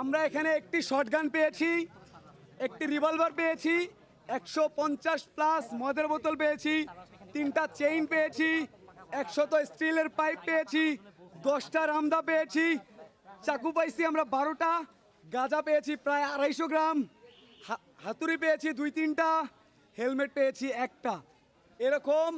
আমরা এখানে একটি শটগান পেয়েছি, একটি রিভলভার পেয়েছি, একশো পঞ্চাশ প্লাস মদের বোতল পেয়েছি, তিনটা চেইন পেয়েছি, একশত স্টিলের পাইপ পেয়েছি, দশটা রামদা পেয়েছি, চাকু পাইছি আমরা বারোটা, গাঁজা পেয়েছি প্রায় আড়াইশো গ্রাম হাতুড়ি পেয়েছি দুই তিনটা, হেলমেট পেয়েছি একটা। এরকম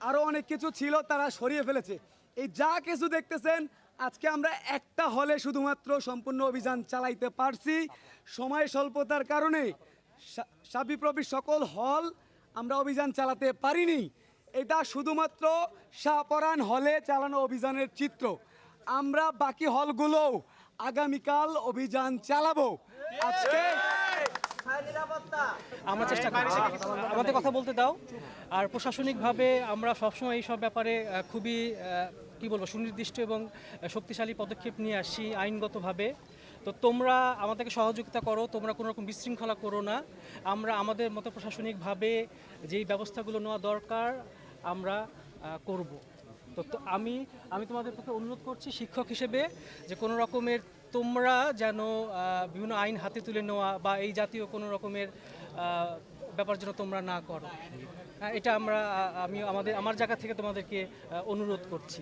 আরও অনেক কিছু ছিল, তারা সরিয়ে ফেলেছে। এই যা কিছু দেখতেছেন, আজকে আমরা একটা হলে শুধুমাত্র সম্পূর্ণ অভিযান চালাইতে পারছি। সময় স্বল্পতার কারণে সা- সাবিপ্রবি সকল হল আমরা অভিযান চালাতে পারিনি। এটা শুধুমাত্র শাহপরান হলে চালানো অভিযানের চিত্র। আমরা বাকি হলগুলোও আগামীকাল অভিযান চালাবো। আজকে আমরা চেষ্টা করছি। আমাদের কথা বলতে দাও। আর প্রশাসনিকভাবে আমরা সবসময় এইসব ব্যাপারে খুবই কি বলব সুনির্দিষ্ট এবং শক্তিশালী পদক্ষেপ নিয়ে আসি আইনগতভাবে। তো তোমরা আমাদেরকে সহযোগিতা করো তোমরা কোনো রকম বিশৃঙ্খলা করো না। আমরা আমাদের মতো প্রশাসনিকভাবে যেই ব্যবস্থাগুলো নেওয়া দরকার আমরা করব। তো তো আমি আমি তোমাদের প্রতি অনুরোধ করছি শিক্ষক হিসেবে যে কোনো রকমের তোমরা যেন বিভিন্ন আইন হাতে তুলে নেওয়া বা এই জাতীয় কোনো রকমের ব্যাপার যেন তোমরা না করো। হ্যাঁ, এটা আমরা আমি আমাদের আমার জায়গা থেকে তোমাদেরকে অনুরোধ করছি।